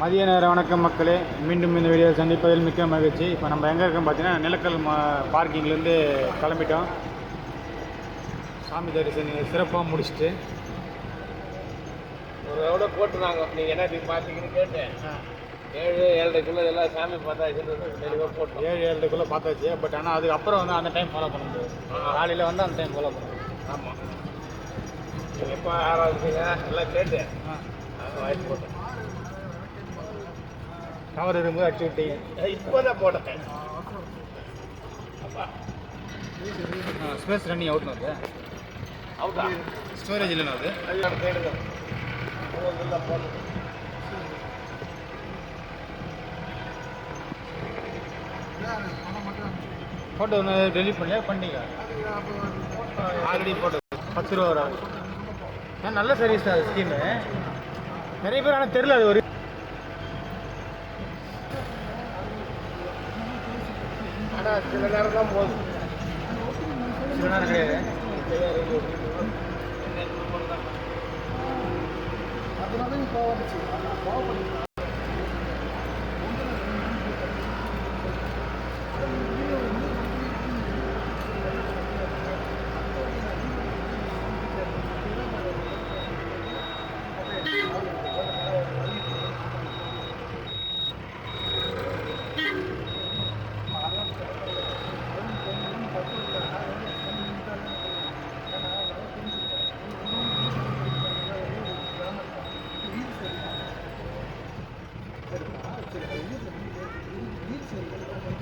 மதிய நேர வணக்கம் மக்களே. மீண்டும் இந்த வீடியோ சந்திப்பதில் மிக்க மகிழ்ச்சி. இப்போ நம்ம எங்கே இருக்கோம் பார்த்தீங்கன்னா நிலக்கல் மா பார்க்கிங்லேருந்து கிளம்பிட்டோம். சாமி தரிசனம் சிறப்பாக முடிச்சுட்டு. ஒரு ரவுட போட்டுருந்தாங்க. நீங்க என்ன இப்படி பார்த்தீங்கன்னு கேட்டேன். ஏழு ஏழரைக்குள்ள எல்லாம் சாமி பார்த்தாச்சுன்னு தெளிவாக போட்டோம். ஏழு ஏழுக்குள்ளே பார்த்தாச்சு. பட் ஆனால் அதுக்கப்புறம் வந்து அந்த டைம் ஃபாலோ பண்ண முடியாது. காலையில் வந்து அந்த டைம் ஃபாலோ பண்ண முடியும் ஆமாம் நீங்கள் எப்போ ஆரம்பிச்சீங்க? எல்லாம் கேட்டு. வாங்கி போட்டேன் டவர் இருக்கும்போது அடிச்சு விட்டீங்க இப்போ தான் போட்டேன். அப்பா. ஸ்பேஸ் ரன்னிங் அவுட்னு அது? அவுட்டா ஸ்டோரேஜ் இல்லைண்ணா அது? தேடுங்க ஃபோட்டோ ஒன்று டெலிட் பண்ணியா? பண்ணிங்க ஆல்ரெடி ஃபோட்டோ பத்து ரூபா வரும். நல்ல சர்வீஸ் தான் ஸ்கீமு நிறைய பேர் ஆனால் தெரில அது ஒரு ஆனால் சில நேரம் தான் போதும். சில நேரம் கிடையாது.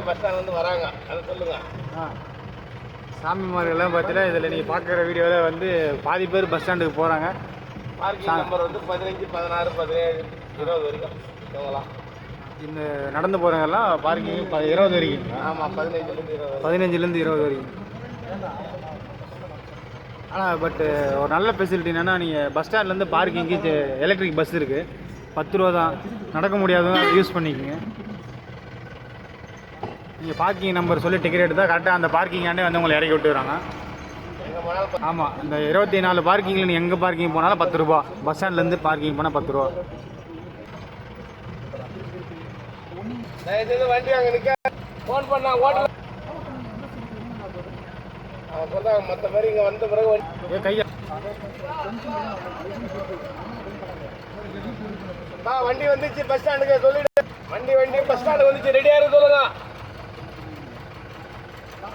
பஸ் ஸ்டாண்ட் வந்து வராங்க. அதை சொல்லுங்க. ஆ. சாமிமார்கள்லாம் பார்த்தீங்கன்னா இதில் நீங்கள் பார்க்குற வீடியோவில் வந்து பாதி பேர் பஸ் ஸ்டாண்டுக்கு போகிறாங்க பார்க்கிங் நம்பர் வந்து பதினஞ்சு பதினாறு பதினேழு இருபது வரைக்கும் இவங்களாம் இந்த நடந்து போகிறவங்கெல்லாம் பார்க்கிங் ப இருபது வரைக்கும். ஆமாம் பதினஞ்சுலேருந்து இருபது பதினஞ்சுலேருந்து இருபது வரைக்கும். ஆனால் பட்டு ஒரு நல்ல ஃபெசிலிட்டி என்னென்னா நீங்கள் பஸ் ஸ்டாண்ட்லேருந்து பார்க்கிங்கு எலக்ட்ரிக் பஸ் இருக்குது பத்து ரூபா தான். நடக்க முடியாதவங்க யூஸ் பண்ணிக்கோங்க. நீங்கள் பார்க்கிங் நம்பர் சொல்லி டிக்கெட் எடுத்தால் கரெக்டாக அந்த பார்க்கிங் ஆண்டே வந்து உங்களை இறக்கி விட்டுறாங்க. ஆமாம் இந்த இருபத்தி நாலு பார்க்கிங்கில் நீங்கள் எங்கே பார்க்கிங் போனாலும் பத்து ரூபா. பஸ் ஸ்டாண்ட்லேருந்து பார்க்கிங் போனால் பத்து ரூபா. வண்டி அங்கே நிற்க ஃபோன் பண்ணா ஓட்டல. சொல்கிறாங்க மற்ற இங்கே வந்த பிறகு கையா வண்டி வந்துச்சு பஸ் ஸ்டாண்டுக்கு சொல்லிடு. வண்டி வண்டி பஸ் ஸ்டாண்டு வந்துச்சு ரெடியாக இருக்கு சொல்லுங்க.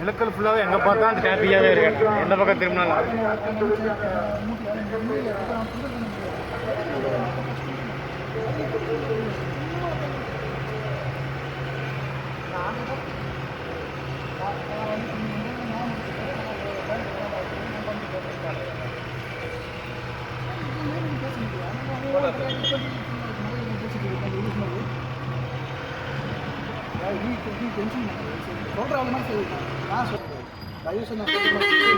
நிலக்கல் ஃபுல்லாகவே எங்கே பார்த்தா அந்த ஹாப்பியாகவே இருக்கு. எந்த பக்கம் திரும்பினாலும். தயவுசெய்து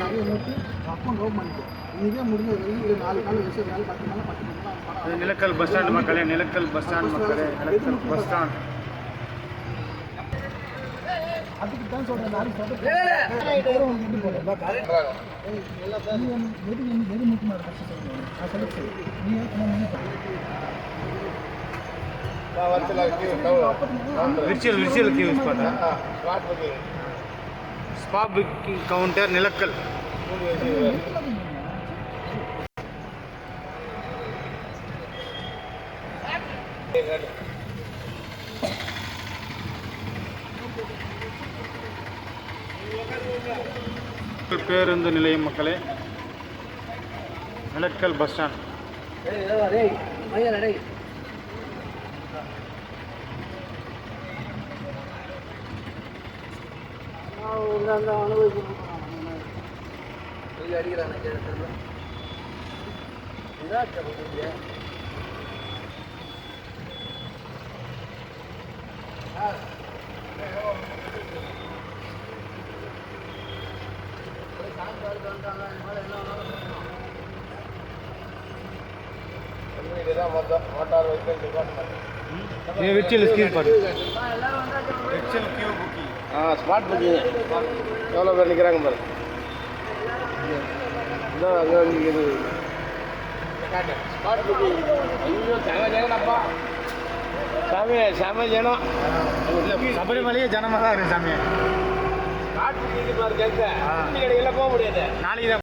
நிறைய நோக்கி அக்கௌண்ட் ஓப்பன் பண்ணிக்கோ இதே முடிஞ்சது இது நாலு நாள் வச்சு நாள் பத்து நாள் பத்து நாள் நிலக்கல் பஸ் ஸ்டாண்ட் மக்களே நிலக்கல் பஸ் ஸ்டாண்ட் மக்களே நிலக்கல் பஸ் ஸ்டாண்ட் அதுக்கு தான் சொல்கிறேன் நாளைக்கு சொல்கிறேன் எது எது முக்கியமாக நான் சொல்லி சொல்லு நீ விர்ச்சுவல் விர்ச்சுவல் கியூ யூஸ் பண்ணுறேன் booking spot booking counter Nilakkal பேருந்து நிலையம் மக்களே நிலக்கல் பஸ் ஸ்டாண்ட் டேய் இதுதான் மொத்தம் மோட்டார் வெஹிக்கல் டிபார்ட்மெண்ட் இது விர்ச்சுவல் ஸ்கீம் புக்கிங் ஆ ஸ்மார்ட் புக்கிங் எவ்வளோ பேர் நிற்கிறாங்க பாரு. இன்னும் அங்கே நிற்கிறது ஸ்மார்ட் புக்கிங் ஐயோ செம ஜனப்பா சாமி செம ஜனம். சபரிமலையே ஜனமாக தான் இருக்கு சாமி. ஸ்மார்ட் புக்கிங் பாரு கேட்க. கடைகளில் போக முடியாது. நாளைக்கு தான்